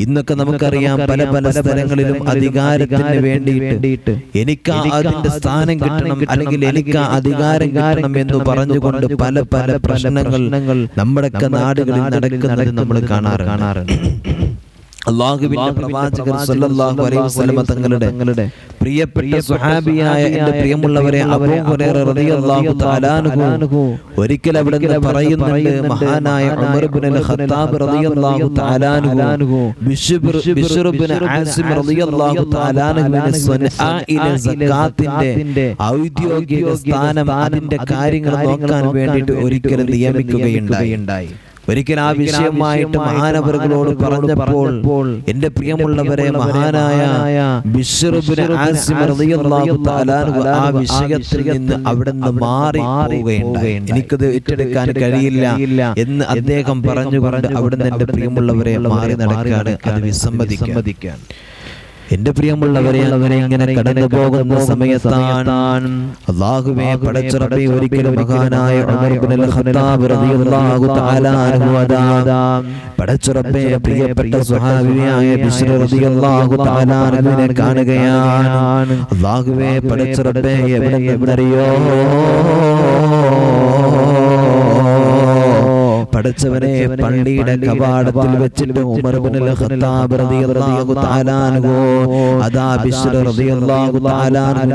ഇന്നൊക്കെ നമുക്കറിയാം പല പല സ്ഥലങ്ങളിലും അധികാരത്തിന് വേണ്ടിയിട്ട് എനിക്ക് അതിന്റെ സ്ഥാനം കിട്ടണം അല്ലെങ്കിൽ എനിക്ക് അധികാരം കിട്ടണം എന്ന് പറഞ്ഞുകൊണ്ട് പല പല പ്രശ്നങ്ങൾ നമ്മുടെ നാടുകളിൽ നടക്കുന്നത് നമ്മൾ കാണാറ് കാണാറുണ്ട്. അള്ളാഹുവിന്റെ പ്രവാചകൻ സല്ലല്ലാഹു അലൈഹി വസല്ലമ തങ്ങളുടെ പ്രിയപ്പെട്ട സ്വഹാബിയായ എന്റെ പ്രിയമുള്ളവരെ അബൂ ഹുറൈറ റളിയല്ലാഹു തആല അൻഹു ഒരിക്കൽ അവിടെ പറയുന്നുണ്ട് മഹാനായ ഉമർ ഇബ്നു അൽ ഖത്താബ് റളിയല്ലാഹു തആല അൻഹു ബിശ്ർ ബിശ്ർ ഇബ്നു ആസിം റളിയല്ലാഹു തആല അൻഹുവിനെ സ്വൻആയിലെ സക്കാത്തിന്റെ ഔദ്യോഗിക സ്ഥാനം അതിന്റെ കാര്യങ്ങൾ നോക്കാൻ വേണ്ടിയിട്ട് ഒരിക്കൽ നിയമിക്കുകയുണ്ടായി. ഒരിക്കൽ ആ വിഷയമായിട്ട് മഹാനവറുകളോട് പറഞ്ഞപ്പോൾ എന്റെ പ്രിയമുള്ളവരെ മഹാനായ ആ വിഷയത്തിൽ നിന്ന് അവിടെ നിന്ന് മാറി പോവുകയുണ്ടായി. എനിക്കത് ഏറ്റെടുക്കാൻ കഴിയില്ല എന്ന് അദ്ദേഹം പറഞ്ഞുകൊണ്ട് അവിടെ നിന്ന് എന്റെ പ്രിയമുള്ളവരെ മാറി നടക്കാണ്. അത് വിസമ്മതിക്കാൻ. എന്റെ പ്രിയമുള്ളവരെ അവരെ ഇങ്ങനെ കടന്നു പോകുന്ന സമയത്താണ് അള്ളാഹുവേ പടച്ചുറപ്പി ഒരിക്കലും മഹാനായ പടച്ചുറപ്പെ പ്രിയപ്പെട്ട സ്വഹാബിയായ കാണുകയാണ്. അള്ളാഹുവേ പടച്ചുറപ്പെ എവിടെ എവിടെയോ പടച്ചവനെ പള്ളിയുടെ കവാടത്തിൽ വെച്ചിട്ട്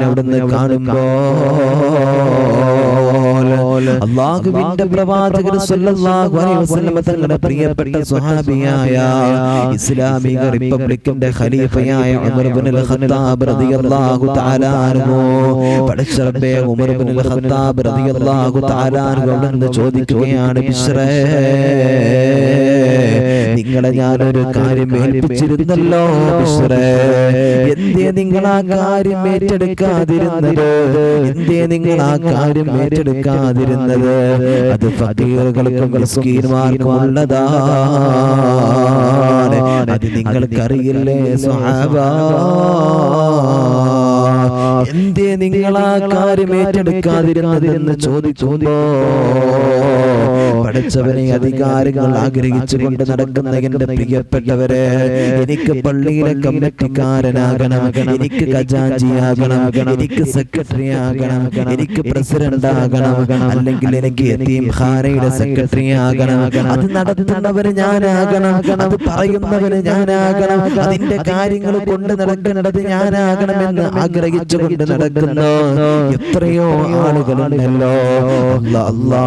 അവിടുന്ന് കാണുമ്പോൾ അള്ളാഹുവിന്റെ പ്രവാചകർ സല്ലല്ലാഹു അലൈഹി വസല്ലം തങ്ങളുടെ പ്രിയപ്പെട്ട സ്വഹാബിയായ ഇസ്ലാമിക റിപ്പബ്ലിക്കിന്റെ ഖലീഫയായ ഉമർ ഇബ്നുൽ ഖത്താബ് റളിയല്ലാഹു തആല അൻഹു പടച്ച റബ്ബേ ഉമർ ഇബ്നുൽ ഖത്താബ് റളിയല്ലാഹു തആല അൻഹു ചോദിക്കുകയാണ് ബിശ്രേ നിങ്ങളെ ഞാനൊരു കാര്യം ഏൽപ്പിച്ചിരുന്നല്ലോ എന്തേ നിങ്ങൾ ആ കാര്യം ഏറ്റെടുക്കാതിരുന്നത്? എന്തേ നിങ്ങൾ ആ കാര്യം ഏറ്റെടുക്കാതിരുന്നത്? അത് ഫക്കീറുകൾക്കും മിസ്കീന്മാർക്കും ഉള്ളതാണ്. അത് നിങ്ങൾക്കറിയില്ലേ സ്വഹാബ? എന്തേ നിങ്ങൾ ആ കാര്യം ഏറ്റെടുക്കാതിരുന്നത് എന്ന് ചോദിച്ചുമ്പോ പഠിച്ചവനെ അധികാരങ്ങൾ ആഗ്രഹിച്ചുകൊണ്ട് നടക്കുന്ന എന്റെ പ്രിയപ്പെട്ടവരെ എനിക്ക് പള്ളിയിലെ കമ്മിറ്റിക്കാരനാകണം എനിക്ക് ഖജാഞ്ചിയാകണം എനിക്ക് സെക്രട്ടറി ആകണം എനിക്ക് പ്രസിഡന്റ് ആകണം അല്ലെങ്കിൽ എനിക്ക് യതീം ഹാരയുടെ സെക്രട്ടറി ആകണം അത് നടത്തുന്നവര് ഞാനാകണം. അത് പറയുന്നവര് ഞാനാകണം. അതിന്റെ കാര്യങ്ങൾ കൊണ്ട് എന്ന് ഞാനാകണമെന്ന് ആഗ്രഹിച്ചുകൊണ്ട് നടക്കുന്ന എത്രയോ ആളുകളുണ്ടല്ലോ. അല്ലാ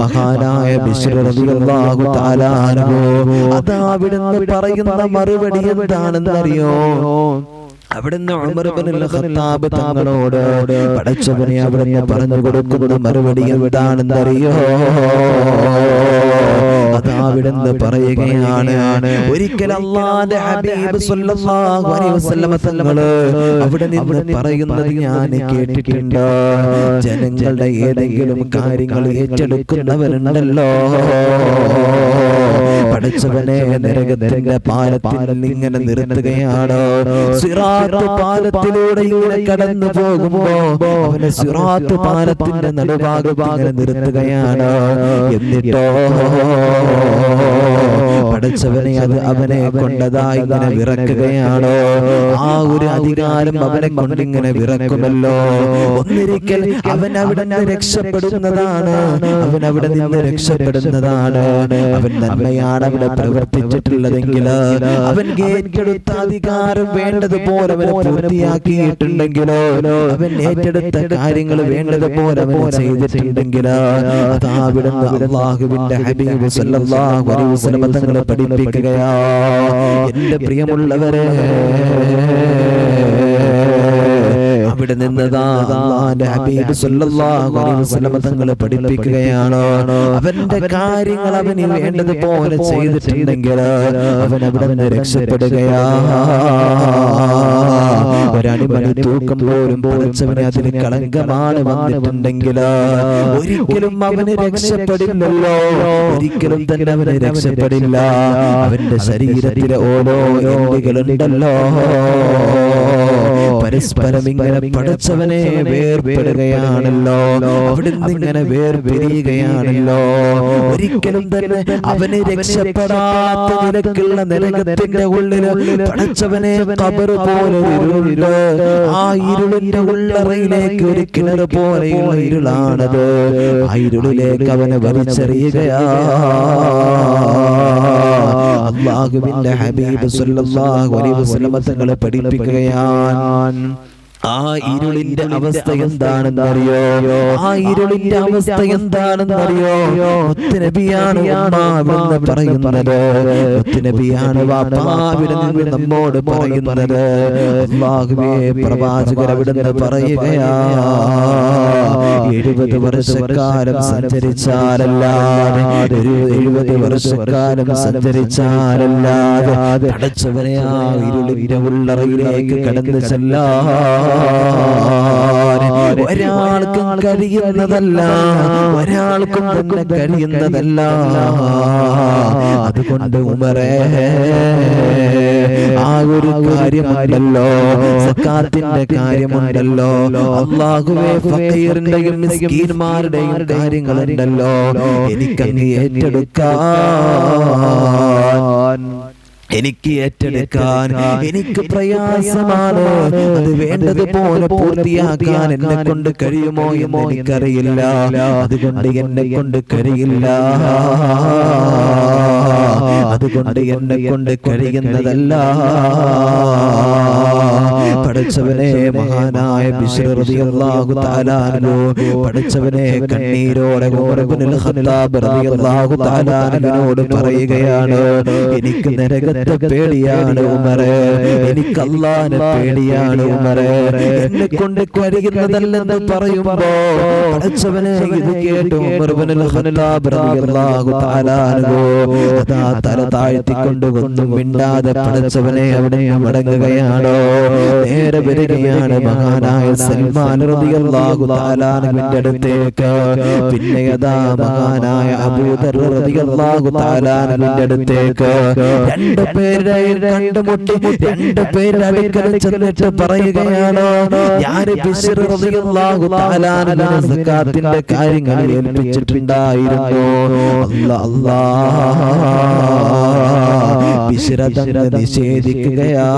മഹാനായ അതാ അവിടുന്ന് പറയുന്ന മറുപടി എന്താണെന്നറിയോ? അവിടുന്ന് ഖത്താബ് തങ്ങളോട് പടച്ചവനെ അവിടുന്ന് പറഞ്ഞു കൊടുക്കുന്ന മറുപടി എന്താണെന്നറിയോ? അവിടുന്ന് പറയുകയാണ്. ഒരിക്കൽ അള്ളാന്റെ ഹബീബ് സല്ലല്ലാഹു അലൈഹി വസല്ലമ തങ്ങൾ അവിടെ നിന്ന് പറയുന്നത് ഞാൻ കേട്ടിട്ടുണ്ട്. ജനങ്ങളുടെ ഏതെങ്കിലും കാര്യങ്ങൾ ഏറ്റെടുക്കുന്നവരുണ്ടല്ലോ. പഠിച്ചവനെ നരകത്തിന്റെ പാലത്തിൽ ഇങ്ങനെ നിർത്തുകയാണ്? സിറാത്ത് പാലത്തിലൂടെ ഇങ്ങനെ കടന്നു പോകുമ്പോ അവനെ സിറാത്ത് പാലത്തിന്റെ നടുഭാഗത്ത് ഇങ്ങനെ നിർത്തുകയാണ്? എന്നിട്ടോ? പഠിച്ചവനെ അത് അവനെ കൊണ്ടതാ ഇങ്ങനെ വിറക്കുകയാണോ? ആ ഒരു അധികാരം അവനെ കൊണ്ടിങ്ങനെ വിറക്കുമല്ലോ. ഒന്നിരിക്കൽ അവൻ അവിടെ നിന്ന് രക്ഷപ്പെടുന്നതാണ്. അവൻ അവിടെ നിന്ന് രക്ഷപ്പെടുന്നതാണ്. അവൻ നന്മയാണ് അവിടെ പ്രവർത്തിച്ചിട്ടുള്ളതെങ്കിൽ അവൻ ഏറ്റെടുത്ത അധികാരം വേണ്ടതുപോലെ അവനെ പൂർത്തിയാക്കിയിട്ടുണ്ടെങ്കിലോ? അവൻ ഏറ്റെടുത്ത കാര്യങ്ങൾ വേണ്ടതുപോലെ അവൻ ചെയ്തിട്ടുണ്ടെങ്കിൽ അതാ അവിടുന്ന് അള്ളാഹുവിന്റെ ഹബീബ് സല്ലല്ലാഹു അലൈഹി വസല്ലം തങ്ങളെ പഠിപ്പിക്കുകയാ എന്റെ പ്രിയമുള്ളവരെ അവിടെ നിന്നതാ അള്ളാന്റെ ഹബീബ് തങ്ങളെ പഠിപ്പിക്കുകയാണ്? അവന്റെ കാര്യങ്ങൾ അവന് വേണ്ടതുപോലെ ചെയ്തിട്ടുണ്ടെങ്കിൽ അവൻ അവിടെ നിന്ന് രക്ഷപ്പെടുകയാ. ഒരടിമണി തൂക്കം പോലും പഠിച്ചവന് അതിന് കളങ്കമാണ് വന്നിട്ടുണ്ടെങ്കിൽ ഒരിക്കലും അവന് രക്ഷപ്പെടില്ലല്ലോ. ഒരിക്കലും തന്നെ അവന് രക്ഷപ്പെടില്ല. അവന്റെ ശരീരത്തിലെ ഓരോ എല്ലുകളുണ്ടല്ലോ. പരസ്പരം ഇങ്ങനെ പഠിച്ചവനെ വേർപെടുകയാണല്ലോ. അവിടുന്ന് ഇങ്ങനെ വേർപിരിയുകയാണല്ലോ ഒരിക്കലും തന്നെ അവന് രക്ഷപ്പെടാത്ത നിരക്കുള്ള നരകത്തിന്റെ ഉള്ളിൽ പഠിച്ചവനെ കബർ പോലെ ഇരുളുണ്ട്. ആ ഇരുളിന്റെ ഉള്ളറയിലേക്ക് ഒരു കിണർ പോലെയുള്ള ഇരുളാണത്. ആ ഇരുളിലേക്ക് അവനെ വലിച്ചെറിയുകയാ. അള്ളാഹുവിന്റെ ഹബീബ് സല്ലല്ലാഹു അലൈഹി വസല്ലം തങ്ങളെ പഠിപ്പിക്കുകയാണ്. ആ ഇരുളിന്റെ അവസ്ഥ എന്താണെന്നറിയോ? ആ ഇരുളിന്റെ അവസ്ഥ എന്താണെന്നറിയോ? നബിയാണ് ഉമ്മാവെന്ന് പറയുന്നത്. നബിയാണ് വാപ്പാവിടെ നിന്ന് നമ്മോട് പറയുന്നത്. അല്ലാഹുവേ പ്രവാചകർ അവിടുന്ന് പറയുകയാ എഴുപത് വർഷക്കാലം സഞ്ചരിച്ചാലല്ലാതെ ഒരു എഴുപത് വർഷക്കാലം സഞ്ചരിച്ചാലല്ലാതെ അടച്ചവനെ ആ ഇരുളിന്റെ ഉള്ളറയിലേക്ക് കടന്നു ചെല്ലാ ഒരാൾക്കും കഴിയുന്നതല്ല ഒരാൾക്കും കഴിയുന്നതല്ല. അതുകൊണ്ട് ഉമറേ ആ ഒരു കാര്യമുണ്ടല്ലോ. സക്കാത്തിന്റെ കാര്യമുണ്ടല്ലോ. അള്ളാഹുവേ ഫക്കീറിന്റെയും മിസ്കീന്മാരുടെയും കാര്യങ്ങളുണ്ടല്ലോ. എനിക്കങ്ങ് ഏറ്റെടുക്കാൻ. എനിക്ക് ഏറ്റെടുക്കാൻ. എനിക്ക് പ്രയാസമാണ്. അത് വേണ്ടതുപോലെ പൂർത്തിയാക്കാൻ എന്നെ കൊണ്ട് കഴിയുമോ എന്ന് എനിക്കറിയില്ല. അതുകൊണ്ട് എന്നെ കൊണ്ട് കഴിയില്ല. അതുകൊണ്ട് എന്നെ കൊണ്ട് കഴിയുന്നതല്ല. പഠിച്ചവനെ മഹാനായ തആല അൻഹു പഠിച്ചവനെ കണ്ണീരോടെ ോട് ഖത്താബ് തആല പറയുകയാണ് എനിക്ക് നരകത്തെ പേടിയാണ് ഉമറേ. എനിക്ക് അള്ളാനെ പേടിയാണ് ഉമറേ. എന്നെ കൊണ്ട് കഴിയുന്നതല്ലെന്ന് പറയുമ്പോ പഠിച്ചവനെ ഇത് കേട്ടു തല താഴ്ത്തിക്കൊണ്ട് ഒന്നും മിണ്ടാതെ പഠിച്ചവനെ അവിടെ മടങ്ങുകയാണോ? നേരെ വരികയാണ് മഹാനായ സൽമാൻ അടുത്തേക്ക്. പിന്നെ യഥാ മഹാനായ അബൂദർ അടുത്തേക്ക്. രണ്ട് കണ്ടുമുട്ടി രണ്ട് പേരുടെ അടുക്കൽ ചെന്നിട്ട് പറയുകയാണ് ഞാൻ ബിശ്ർ സക്കാത്തിന്റെ കാര്യങ്ങൾ ഏൽപ്പിച്ചിട്ടുണ്ടായിരുന്നു. അല്ലാ അല്ലാ ബിശ്രതങ്ങൾ നിഷേധിക്കുകയാണ്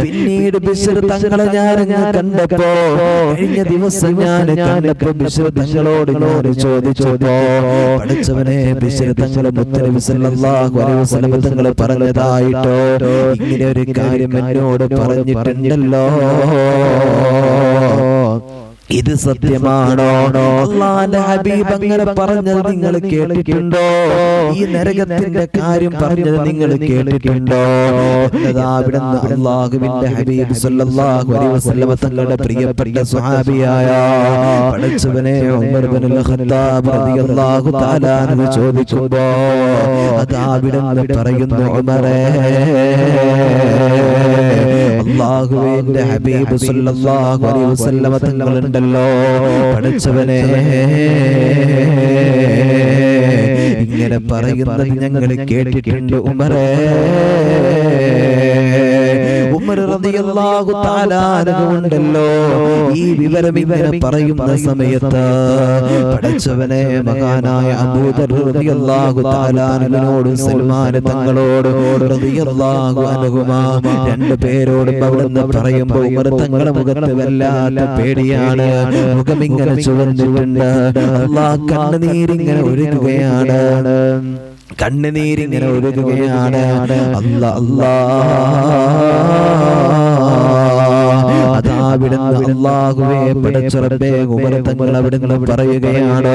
പിന്നീട് ബിഷർ തങ്ങളെ ഞാൻ കണ്ടപ്പോ കഴിഞ്ഞ ദിവസം ഞാൻ കണ്ടപ്പോ ബിഷർ തങ്ങളോട് ഞാൻ ചോദിച്ചപ്പോ പഠിച്ചവനെ ബിഷർ തങ്ങളെ തങ്ങൾ പറഞ്ഞതായിട്ടോ? ഇങ്ങനെ ഒരു കാര്യം എന്നോട് പറഞ്ഞിട്ടുണ്ടല്ലോ. ഇത് സത്യമാണോ? അള്ളാന്റെ ഹബീബ് അങ്ങനെ പറഞ്ഞത് നിങ്ങൾ കേട്ടിട്ടുണ്ടോ? ഈ നരകത്തിന്റെ കാര്യം പറഞ്ഞത് നിങ്ങൾ കേട്ടിട്ടുണ്ടോ? അവിടുന്ന് അള്ളാഹുവിന്റെ ഹബീബ് സല്ലല്ലാഹു അലൈഹി വസല്ലമ തങ്ങളുടെ പ്രിയപ്പെട്ട സ്വഹാബിയായ പഠിച്ചവനെ ഉമർ ഇബ്നുൽ ഖത്താബ് റളിയല്ലാഹു തആല അൻഹു ചോദിക്കുമ്പോൾ അതാ അവിടുന്ന് പറയുന്നു ഉമറേ. അള്ളാഹുവിന്റെ ഹബീബ് സല്ലല്ലാഹു അലൈഹി വസല്ലമ തങ്ങളുണ്ടല്ലോ. പഠിച്ചവനെ. ഇങ്ങനെ പറയുന്നത് ഞങ്ങൾ കേട്ടിട്ടുണ്ട് ഉമറേ. ഉണ്ടല്ലോ. ഈ വിവരം ഇങ്ങനെ പറയുന്ന സമയത്ത് പഠിച്ചവനെ തആല അൻഹുവിനോട് സൽമാൻ തങ്ങളോട് രണ്ട് പേരോടും അവിടുന്ന് പറയുമ്പോൾ തങ്ങളുടെ മുഖത്ത് വല്ലാത്ത പേടിയാണ്. മുഖം ഇങ്ങനെ ചുവന്നിട്ടുണ്ട്. അള്ളാഹ് കണ്ണുനീരിങ്ങനെ ഒഴുകുകയാണ് കണ്ണുനീരിങ്ങനെ ഒഴുകുകയാണ്. അല്ല അല്ലാ. അള്ളാഹുവേ പടച്ചുറപ്പേ തങ്ങൾ അവിടുന്ന് പറയുകയാണ്.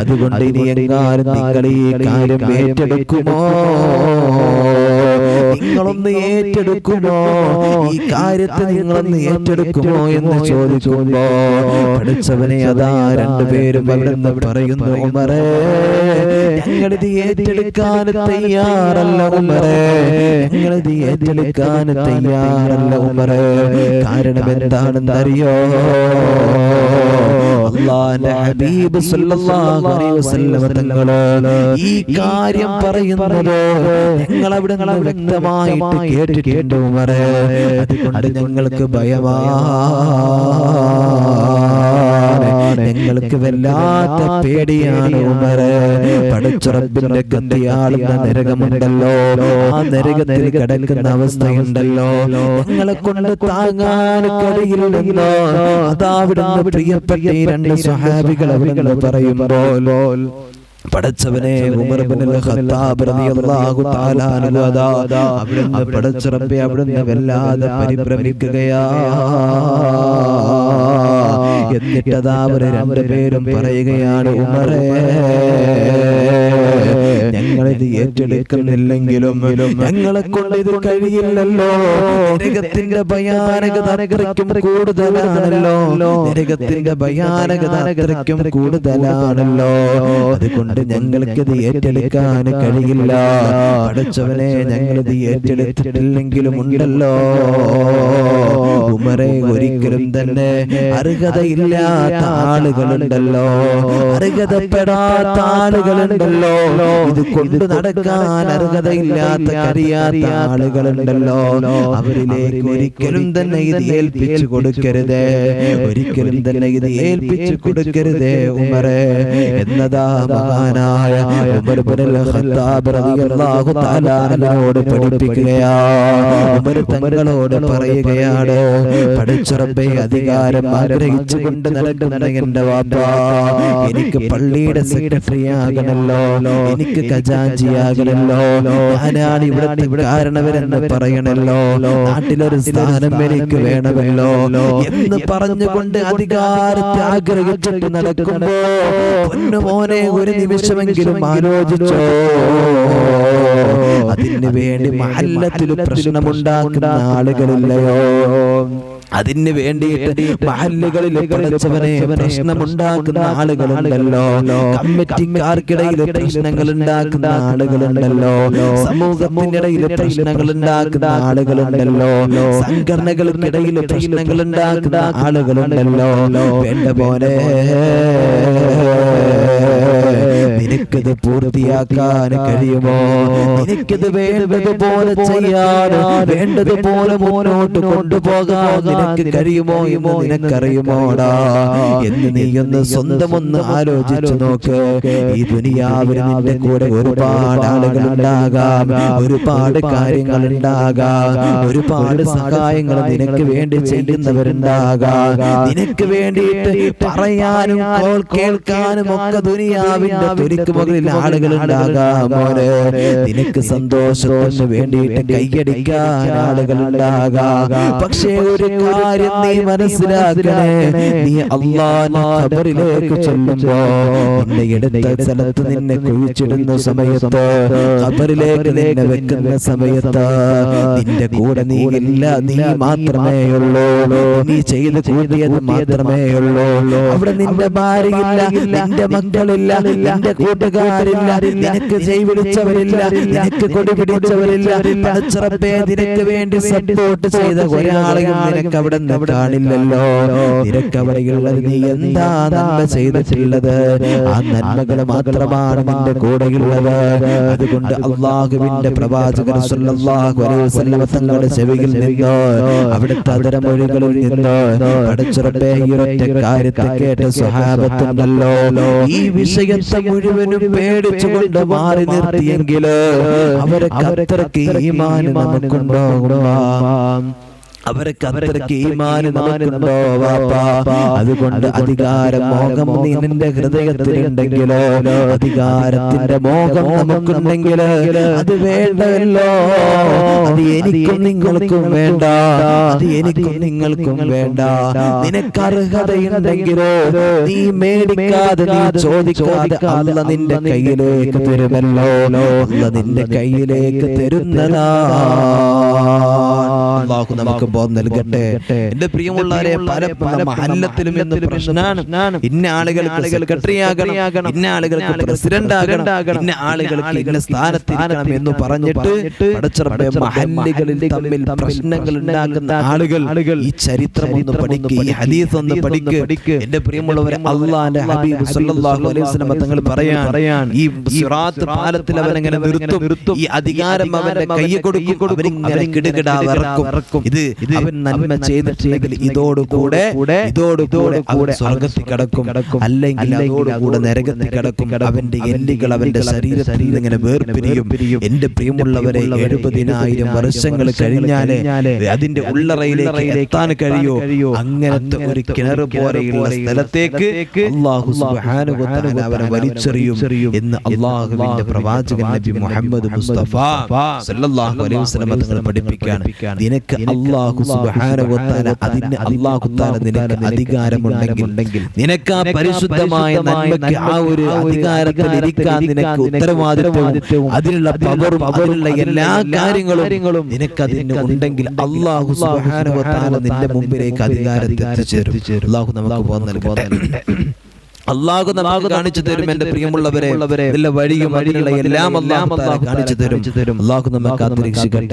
അതുകൊണ്ട് ഇനി എങ്ങാനും നിങ്ങൾ ഈ കാര്യം ഏറ്റെടുക്കുമോ? നിങ്ങളൊന്ന് ഏറ്റെടുക്കുമോ? ഈ കാര്യത്തെ നിങ്ങളൊന്ന് ഏറ്റെടുക്കുമോ എന്ന് ചോദിക്കുമ്പോ പഠിച്ചവനെ അതാ രണ്ടുപേരും അവിടുന്ന് പറയുന്നു ഉമറേ ഞങ്ങളിത് ഏറ്റെടുക്കാൻ തയ്യാറല്ല ഉമറേ. ഞങ്ങളിത് ഏറ്റെടുക്കാൻ തയ്യാറല്ല ഉമറേ. കാരണം എന്താണെന്ന് അറിയോ അള്ളാന്റെ ഹബീബ് സല്ലല്ലാഹു അലൈഹി വസല്ലമ തങ്ങൾ ഈ കാര്യം പറയുന്നത് ഞങ്ങൾ അവിടെ വ്യക്തമായിട്ട് കേട്ടിട്ടുണ്ട് ഉമറേ അതുകൊണ്ട് ഞങ്ങൾക്ക് ഭയമാണ് ഞങ്ങൾക്ക് വല്ലാത്ത പേടിയാണ് ഉമറേ പടച്ചുറപ്പിന്റെ കത്തിയാളുന്ന നരകമുണ്ടല്ലോ. ആ നരകത്തിൽ കിടക്കുന്ന അവസ്ഥയുണ്ടല്ലോ. ഞങ്ങളെ കൊണ്ട് താങ്ങാൻ കഴിയില്ലെന്നോ അതാവിടുന്ന് പ്രിയപ്പെട്ട ഈ രണ്ട് സ്വഹാബികൾ അവിടുന്ന് പറയുമ്പോൾ പടച്ചവനെ ഉമർ ഇബ്നുൽ ഖത്താബ് റളിയല്ലാഹു തആല അൻഹു അതാ. അവിടുന്ന് പടച്ച റബ്ബേ അവിടുന്ന് വല്ലാതെ പരിഭ്രമിക്കുകയാ. എന്നിട്ടതാ അവർ രണ്ടുപേരും പറയുകയാണ് ഉമറേ ഞങ്ങളിത് ഏറ്റെടുക്കുന്നില്ലെങ്കിലും ഞങ്ങളെ കൊണ്ട് ഇത് കഴിയില്ലല്ലോ. നരകത്തിന്റെ ഭയാനകത അത്രയ്ക്കും കൂടുതലാണല്ലോ. നരകത്തിന്റെ ഭയാനകത അത്രയ്ക്കും കൂടുതലാണല്ലോ. അതുകൊണ്ട് ഞങ്ങൾക്കിത് ഏറ്റെടുക്കാൻ കഴിയില്ല. പഠിച്ചവനെ ഞങ്ങളിത് ഏറ്റെടുത്തിട്ടില്ലെങ്കിലും ഉണ്ടല്ലോ. ഉമറെ ഒരിക്കലും തന്നെ അർഹതയില്ലാത്ത ആളുകളുണ്ടല്ലോ. അർഹതപ്പെടാത്ത ആളുകളുണ്ടല്ലോ. ഇത് കൊണ്ട് നടക്കാൻ അർഹതയില്ലാത്ത കഴിയാത്ത ആളുകളുണ്ടല്ലോ. അവരിലേക്ക് ഒരിക്കലും തന്നെ ഇത് ഏൽപ്പിച്ചു കൊടുക്കരുതേ. ഒരിക്കലും തന്നെ ഇത് ഏൽപ്പിച്ചു കൊടുക്കരുതേ ഉമറെ. എന്നതാ മഹാനായ ഉമർ അൻഹുവോട് പഠിപ്പിക്കുകയാ ഉമർ തങ്ങളോട് പറയുകയാണ് പഠിച്ചുറപ്പെ അധികാരം ആഗ്രഹിച്ചുകൊണ്ട് നടക്കുന്ന എന്റെ വാപ്പ. എനിക്ക് പള്ളിയുടെ സെക്രട്ടറി ആകണല്ലോ എനിക്ക് ഖജാഞ്ചിയാകണല്ലോ. ഞാനാണ് ഇവിടുത്തെ കാരണവരെന്ന് പറയണല്ലോ. നാട്ടിലൊരു സ്ഥാനം എനിക്ക് വേണമല്ലോ. എന്ന് പറഞ്ഞുകൊണ്ട് അധികാരത്തെ ആഗ്രഹിച്ചിട്ട് നടക്കുമ്പോ പൊന്നു മോനെ ഒരു നിമിഷമെങ്കിലും ആലോചിച്ചോ. അതിന് വേണ്ടി മഹല്ലത്തിൽ പ്രശ്നമുണ്ടാക്കുന്ന ആളുകളില്ലയോ? അതിന് വേണ്ടിയിട്ട് മഹല്ലുകളിൽ പഠിച്ചവനെ പ്രശ്നമുണ്ടാക്കുന്ന ആളുകളുണ്ടല്ലോ കമ്മിറ്റിക്കാർക്കിടയിൽ പ്രശ്നങ്ങൾ ഉണ്ടാക്കുന്ന ആളുകളുണ്ടല്ലോ സമൂഹത്തിനിടയിൽ പ്രശ്നങ്ങൾ ഉണ്ടാക്കുന്ന ആളുകളുണ്ടല്ലോ സംഘടനകൾക്കിടയിൽ പ്രശ്നങ്ങൾ ഉണ്ടാക്കുന്ന ആളുകളുണ്ടല്ലോ വേണ്ട പോലെ നിനക്കത് പൂർത്തിയാക്കാൻ കഴിയുമോ? നിനക്കത് വേണ്ടതുപോലെ ചെയ്യാൻ വേണ്ടതുപോലെ മുന്നോട്ട് കൊണ്ടുപോകാൻ നിനക്ക് കഴിയുമോ ഇമോ നിനക്കറിയുമോടാ? എന്ന് നീ ഒന്ന് സ്വന്തം ഒന്ന് ആലോചിച്ചു നോക്ക്. ഈ ദുനിയാവിൽ നിന്റെ കൂടെ ഒരുപാട് ആളുകൾ ഉണ്ടാകാം ഒരുപാട് കാര്യങ്ങൾ ഉണ്ടാകാം ഒരുപാട് സഹായങ്ങൾ നിനക്ക് വേണ്ടി ചെയ്യുന്നവരുണ്ടാകാം. നിനക്ക് വേണ്ടിയിട്ട് പറയാനും കേൾക്കാനും ഒക്കെ ദുനിയാവിന്റെ തുരിക്ക് മുകളിൽ ആളുകൾ ഉണ്ടാകാം മോനെ. നിനക്ക് സന്തോഷത്തിന് വേണ്ടിയിട്ട് കൈയടിക്കാൻ ആളുകൾ ഉണ്ടാകാം. പക്ഷേ ഒരു കാര്യം നീ മനസ്സിലാക്കണേ. നീ അള്ളാന്റെ ഖബറിലേക്ക് ചെല്ലുമ്പോ നിന്നെ എടുത്ത സ്ഥലത്ത് നിന്നെ കുഴിച്ചിടുന്ന സമയത്ത് ഖബറിലേക്ക് നിന്നെ വെക്കുന്ന സമയത്ത് നിന്റെ കൂടെ നീ ഇല്ല നീ മാത്രമേ ഉള്ളൂ. നീ ചെയ്ത് കൂടിയത് മാത്രമേ ഉള്ളൂ. അവിടെ നിന്റെ ഭാര്യയില്ല നിന്റെ മക്കളില്ല നിന്റെ കൂട്ടുകാരില്ല നിനക്ക് ജയ് വിളിച്ചവരില്ല നിനക്ക് കൊടി പിടിച്ചവരില്ല പടച്ചിറപ്പേ നിനക്ക് വേണ്ടി സപ്പോർട്ട് ചെയ്ത ഒരാളെയും നിനക്ക് അവിടെ കാണില്ലല്ലോ. നിനക്ക് അവിടെയുള്ളത് നീ എന്താ നന്മ ചെയ്തിട്ടുള്ളത്? ആ നന്മകൾ മാത്രമാണ് നിന്റെ കൂടെയുള്ളത്. അതുകൊണ്ട് അള്ളാഹുവിന്റെ പ്രവാചകൻ തങ്ങളുടെ ചെവിയിൽ നിന്നോ? അവിടുത്തെ അതരമൊഴികളിൽ നിന്നോ? പടച്ചുറപ്പേ ഈ ഒറ്റ കാര്യത്തെ കേട്ട സ്വഹാബത്തുണ്ടല്ലോ. ഈ വിഷയത്തെ മുഴുവനും പേടിച്ചുകൊണ്ട് മാറി നിർത്തിയെങ്കിൽ അവരെ അത്രയ്ക്ക് ഈമാൻ നമുക്കുണ്ടാകും. അവർക്ക് അത്രയ്ക്ക് ഈമാന് നമുക്കുണ്ടോ വാപ്പാ? അതുകൊണ്ട് അധികാര മോഹം നീ നിന്റെ ഹൃദയത്തിലുണ്ടെങ്കിലോ? അധികാരത്തിന്റെ മോഹം നമുക്കുണ്ടെങ്കിൽ അത് വേണ്ടല്ലോ. അത് എനിക്കും നിങ്ങൾക്കും വേണ്ട. അത് എനിക്കും നിങ്ങൾക്കും വേണ്ട. നിനക്ക് അർഹതയുണ്ടെങ്കിലോ നീ മേടിക്കാതെ നീ ചോദിക്കാതെ അല്ല നിന്റെ കയ്യിലേക്ക് തരുമല്ലോ. അല്ല നിന്റെ കയ്യിലേക്ക് തരുന്നതാ. അള്ളാഹു നമുക്ക് ബോധം നൽകട്ടെ. എന്റെ പ്രിയമുള്ളവരെ പല പല മഹല്ലത്തിലും എന്ന് പ്രശ്നമാണ് ഇന്ന ആളുകൾ സെക്രട്ടറി ആകണം ഇന്ന ആളുകൾക്ക് പ്രസിഡന്റ് ആകണം ഇന്ന ആളുകൾക്ക് ഇന്ന സ്ഥാനത്തിരിക്കണം എന്ന് പറഞ്ഞിട്ട് പടച്ചറപ്പെ മഹല്ലുകളിൽ തമ്മിൽ പ്രശ്നങ്ങൾ ഉണ്ടാക്കുന്ന ആളുകൾ ഈ ചരിത്രം ഒന്ന് പഠിക്കുക ഈ ഹദീസ് ഒന്ന് പഠിക്കുക എന്റെ പ്രിയമുള്ളവരെ അള്ളാന്റെ ഹബീബ് സല്ലല്ലാഹു അലൈഹി വസല്ലം തങ്ങൾ പറയാൻ ഈ സിറാത്ത് പാലത്തിൽ അവൻ എങ്ങനെ നിർത്തും. ഈ അധികാരം അവന്റെ കയ്യിൽ കൊടുക്കും. അവരിങ്ങനെ കിടുകിടാ വിറക്കും. ഇത് അവൻ നന്മ ചെയ്തിട്ടില്ലെങ്കിൽ ഇതോടുകൂടെ ഇതോടുകൂടെ കൂടെ സ്വർഗത്തിൽ കടക്കും. അല്ലെങ്കിൽ അതോടുകൂടെ നരകത്തിൽ കടക്കും. അവന്റെ എല്ലുകൾ അവന്റെ ശരീരത്തിൽ ഇങ്ങനെ വേർപിരിയും. എന്റെ പ്രിയമുള്ളവരെ എഴുപതിനായിരം വർഷങ്ങൾ കഴിഞ്ഞാലേ അതിന്റെ ഉള്ളറയിലേക്ക് എത്താൻ കഴിയോ. അങ്ങനത്തെ ഒരു കിണർ പോലെയുള്ള സ്ഥലത്തേക്ക് അള്ളാഹു അവനെ വലിച്ചെറിയും എന്ന് അള്ളാഹുവിന്റെ പ്രവാചകൻ നബി മുഹമ്മദ് മുസ്തഫ സല്ലല്ലാഹു അലൈഹി വസല്ലം തങ്ങൾ പഠിപ്പിക്കാൻ നിനക്ക് അള്ളാഹു തആല അതിന് അള്ളാഹു തആല നിനക്ക് അധികാരമുണ്ടെങ്കിൽ നിനക്ക് ആ പരിശുദ്ധമായ നന്മയ്ക്ക് ആ ഒരു അധികാരത്തിൽ ഇരിക്കാൻ നിനക്ക് ഉത്തരവാദിത്വവും അതിനുള്ള പവറും അതിനുള്ള എല്ലാ കാര്യങ്ങളും നിനക്ക് അതിന് ഉണ്ടെങ്കിൽ അള്ളാഹു തആല നിന്റെ മുമ്പിലേക്ക് അധികാരത്തെ എത്തിച്ചേരും. അള്ളാഹു നമുക്ക് ബോധം നൽകട്ടെ. അള്ളാഹു നമുക്ക് കാണിച്ചു തരും എന്റെ പ്രിയമുള്ളവരെ. വഴിയും വഴിയുള്ള എല്ലാം അള്ളാഹു കാണിച്ചു തരും. അള്ളാഹു നമുക്ക് കാത്തിരക്ഷിക്കട്ടെ